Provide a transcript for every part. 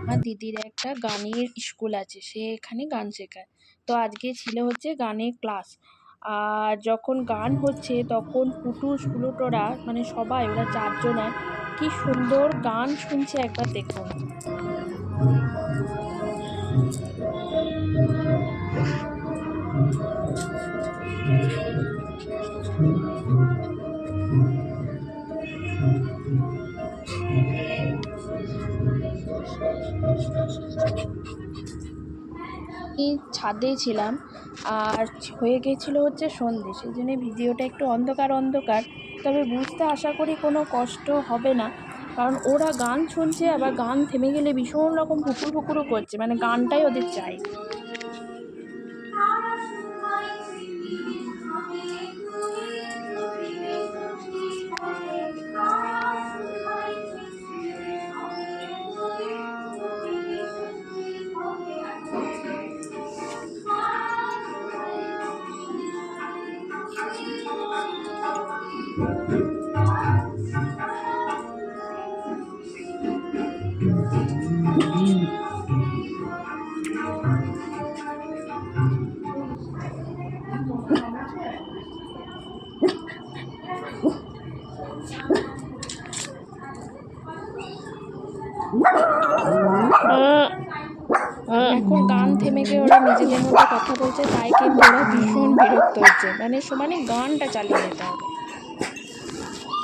আমার দিদির একটা গানের স্কুল আছে, সে এখানে গান শেখায়। তো আজকে ছিল হচ্ছে গানের ক্লাস। আর যখন গান হচ্ছে, তখন পুটুস প্লুটোরা মানে সবাই, ওরা চারজনায় কি সুন্দর গান শুনছে একবার দেখুন। আমি ছাদে ছিলাম আর হয়ে গেছিল হচ্ছে সন্ধে সেই জন্যে ভিডিওটা একটু অন্ধকার অন্ধকার। তবে বুঝতে আশা করি কোনো কষ্ট হবে না, কারণ ওরা গান শুনছে, আবার গান থেমে গেলে ভীষণ রকম ফুকুর ফুকুরও করছে মানে গানটাই ওদের চাই। এখন গান থেমে গিয়ে ওরা নিজেদের মধ্যে কথা বলছে, তাই কিন্তু ওরা ভীষণ বিরক্ত হচ্ছে। মানে সমানে গানটা চালিয়ে যেতে হবে।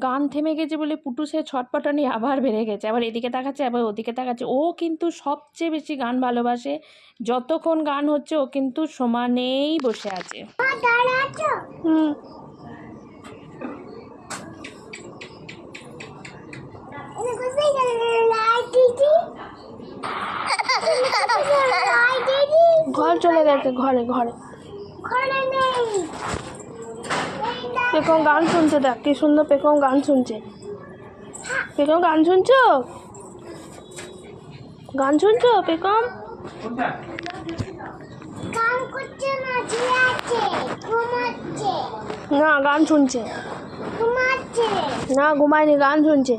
গান থেমে গেছে বলে পুটুসের ছটপটানি আবার বেড়ে গেছে আবার এদিকে তাকাচ্ছে আবার ওদিকে তাকাচ্ছে। ও কিন্তু সবচেয়ে বেশি গান ভালোবাসে যতক্ষণ গান হচ্ছে ও কিন্তু সমানেই বসে আছে। হুম। ঘর চলে গেছে ঘরে ঘরে। পেখম গান শুনছে দেখ কি সুন্দর পেকম গান শুনছে। পেকম গান শুনছো? গান শুনছো পেকম? না গান শুনছে। না ঘুমায়নি গান শুনছে।